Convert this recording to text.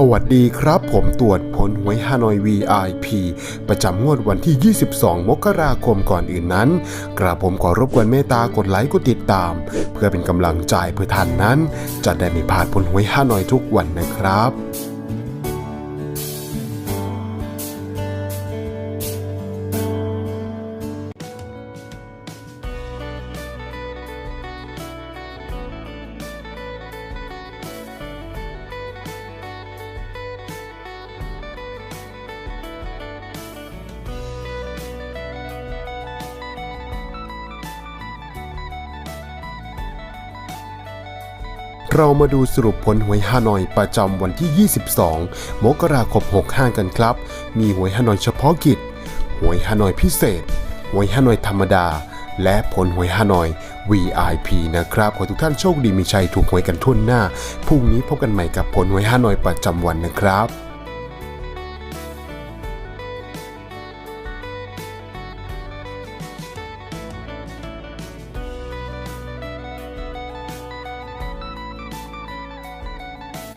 สวัสดีครับ ผมตรวจผลหวยฮานอย VIP ประจำงวดวันที่ 22 มกราคมก่อนอื่นนั้น กระผมขอรบกวนเมตตากดไลค์กดติดตาม เพื่อเป็นกำลังใจเพื่อท่านนั้น จะได้ไม่พลาดผลหวยฮานอยทุกวันนะครับ เรามาดูสรุปผลหวยฮานอยประจำวันที่ 22 มกราคม 65 กันครับ มีหวยฮานอยเฉพาะกิจ หวยฮานอยพิเศษ หวยฮานอยธรรมดา และผลหวยฮานอย VIP นะครับ ขอทุกท่านโชคดีมีชัยถูกหวยกันทั่วหน้า พรุ่งนี้พบกันใหม่กับผลหวยฮานอยประจำวันนะครับ